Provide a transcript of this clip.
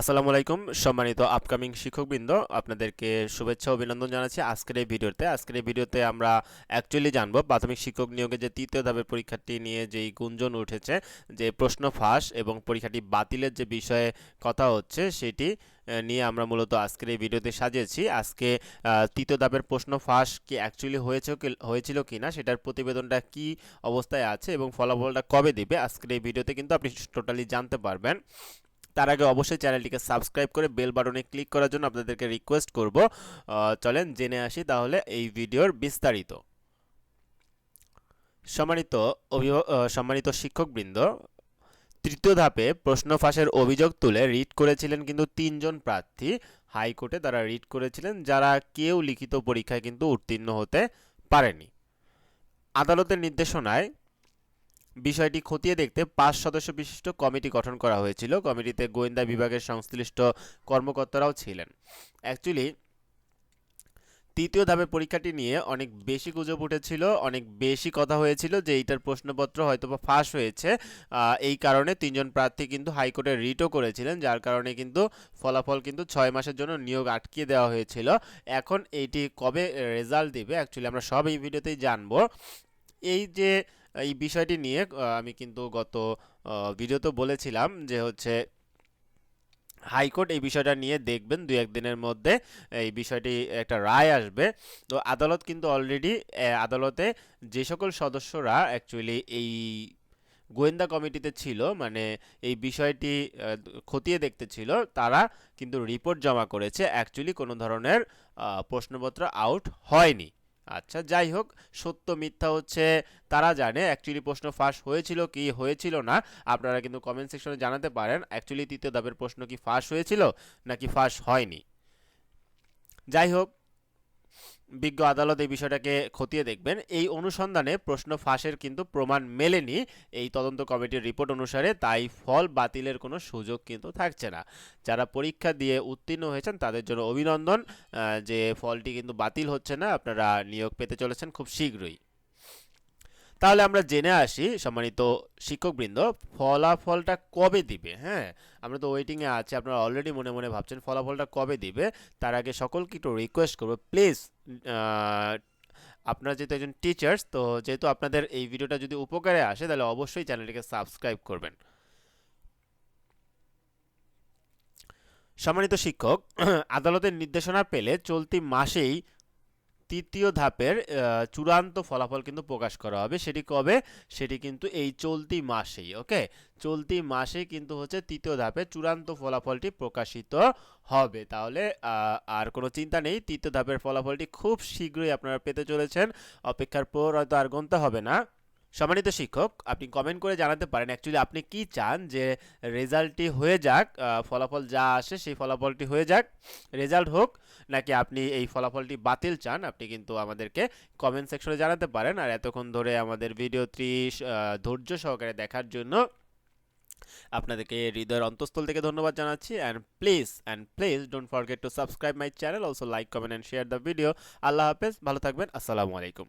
আসসালামু আলাইকুম, সম্মানিত আপকামিং শিক্ষকবৃন্দ, আপনাদেরকে শুভেচ্ছা, অভিনন্দন জানাচ্ছি আজকের এই ভিডিওতে। আজকের এই ভিডিওতে আমরা অ্যাকচুয়ালি জানব প্রাথমিক শিক্ষক নিয়োগে যে তৃতীয় ধাপের পরীক্ষাটি নিয়ে যেই গুঞ্জন উঠেছে, যে প্রশ্ন ফাঁস এবং পরীক্ষাটি বাতিলের যে বিষয়ে কথা হচ্ছে সেটি নিয়ে আমরা মূলত আজকের এই ভিডিওতে সাজিয়েছি। আজকে তৃতীয় ধাপের প্রশ্ন ফাঁস কি অ্যাকচুয়ালি হয়েছে হয়েছিল কি না সেটার প্রতিবেদনটা কি অবস্থায় আছে এবং ফলাফলটা কবে দিবে, আজকের এই ভিডিওতে কিন্তু আপনি টোটালি জানতে পারবেন। তার আগে অবশ্যই চ্যানেলটিকে সাবস্ক্রাইব করে বেল বাটনে ক্লিক করার জন্য আপনাদেরকে রিকোয়েস্ট করব। চলেন জেনে আসি তাহলে এই ভিডিওর বিস্তারিত। সম্মানিত সম্মানিত শিক্ষকবৃন্দ, তৃতীয় ধাপে প্রশ্ন ফাঁসের অভিযোগ তুলে রিট করেছিলেন কিন্তু তিনজন প্রার্থী হাইকোর্টে তারা রিট করেছিলেন, যারা কেউ লিখিত পরীক্ষায় কিন্তু উত্তীর্ণ হতে পারেনি। আদালতের নির্দেশনায় বিষয়টি খতিয়ে দেখতে পাঁচ সদস্য বিশিষ্ট কমিটি গঠন করা হয়েছিল। কমিটিতে গোয়েন্দা বিভাগের সংশ্লিষ্ট কর্মকর্তারাও ছিলেন। অ্যাকচুয়ালি তৃতীয় ধাপের পরীক্ষাটি নিয়ে অনেক বেশি গুজব উঠেছিল, অনেক বেশি কথা হয়েছিল যে এইটার প্রশ্নপত্র হয়তো বা ফাঁস হয়েছে। এই কারণে তিনজন প্রার্থী কিন্তু হাইকোর্টে রিটও করেছিলেন, যার কারণে কিন্তু ফলাফল কিন্তু ছয় মাসের জন্য নিয়োগ আটকিয়ে দেওয়া হয়েছিল। এখন এইটি কবে রেজাল্ট দিবে অ্যাকচুয়ালি আমরা সব এই ভিডিওতেই জানব। এই যে এই বিষয়টি নিয়ে আমি কিন্তু গত ভিডিওতে বলেছিলাম যে হচ্ছে হাইকোর্ট এই বিষয়টা নিয়ে দেখবেন দুই একদিনের মধ্যে এই বিষয়টি একটা রায় আসবে। তো আদালত কিন্তু অলরেডি আদালতে যে সকল সদস্যরা অ্যাকচুয়ালি এই গোয়েন্দা কমিটিতে ছিল মানে এই বিষয়টি খতিয়ে দেখতে ছিল, তারা কিন্তু রিপোর্ট জমা করেছে। অ্যাকচুয়ালি কোনো ধরনের প্রশ্নপত্র আউট হয়নি। আচ্ছা যাই হোক, সত্য মিথ্যা হচ্ছে, তারা জানে অ্যাকচুয়ালি প্রশ্ন ফাঁস হয়েছিল কি হয়েছিল না, আপনারা কিন্তু কমেন্ট সেকশনে জানাতে পারেন অ্যাকচুয়ালি তৃতীয় ধাপের প্রশ্ন কি ফাঁস হয়েছিল, নাকি ফাঁস হয়নি। যাই হোক বিজ্ঞ আদালত এই বিষয়টাকে খতিয়ে দেখবেন। এই অনুসন্ধানে প্রশ্ন ফাঁসের কিন্তু প্রমাণ মেলেনি। এই তদন্ত কমিটির রিপোর্ট অনুসারে তাই ফল বাতিলের কোনো সুযোগ কিন্তু থাকছে না। যারা পরীক্ষা দিয়ে উত্তীর্ণ হয়েছেন তাদের জন্য অভিনন্দন। যে ফলটি কিন্তু বাতিল হচ্ছে না, আপনারা নিয়োগ পেতে চলেছেন খুব শীঘ্রই। তাহলে আমরা জেনে আসি সম্মানিত শিক্ষকবৃন্দ, ফলাফলটা কবে দিবে হ্যাঁ? আমরা তো ওয়েটিংয়ে আছি, আপনারা অলরেডি মনে মনে ভাবছেন ফলাফলটা কবে দিবে। তার আগে সকলকে একটু রিকোয়েস্ট করব প্লিজ আপনারা যেহেতু একজন টিচার্স তো যেহেতু আপনাদের এই ভিডিওটা যদি উপকারে আসে, তাহলে অবশ্যই চ্যানেলটিকে সাবস্ক্রাইব করবেন। সম্মানিত শিক্ষক, আদালতের নির্দেশনা পেলে চলতি মাসেই তৃতীয় ধাপের চূড়ান্ত ফলাফল কিন্তু প্রকাশ করা হবে। সেটি কবে? সেটি কিন্তু এই চলতি মাসেই, ওকে? চলতি মাসে কিন্তু হচ্ছে তৃতীয় ধাপে চূড়ান্ত ফলাফলটি প্রকাশিত হবে। তাহলে আর কোনো চিন্তা নেই, তৃতীয় ধাপের ফলাফলটি খুব শীঘ্রই আপনারা পেতে চলেছেন। অপেক্ষার পর হয়তো আর গুনতে হবে না। সম্মানিত শিক্ষক, আপনি কমেন্ট করে জানাতে পারেন অ্যাকচুয়ালি আপনি কি চান যে রেজাল্টটি হয়ে যাক ফলাফল যা আসে সেই ফলাফলটি হয়ে যাক রেজাল্ট হোক, নাকি আপনি এই ফলাফলটি বাতিল চান, আপনি কিন্তু আমাদেরকে কমেন্ট সেকশনে জানাতে পারেন। আর এতক্ষণ ধরে আমাদের ভিডিওটি ধৈর্য সহকারে দেখার জন্য আপনাদেরকে হৃদয়ের অন্তঃস্থল থেকে ধন্যবাদ জানাচ্ছি। And please and please don't forget to subscribe my channel also like comment and share the video আল্লাহ হাফেজ, ভালো থাকবেন, আসসালামু আলাইকুম।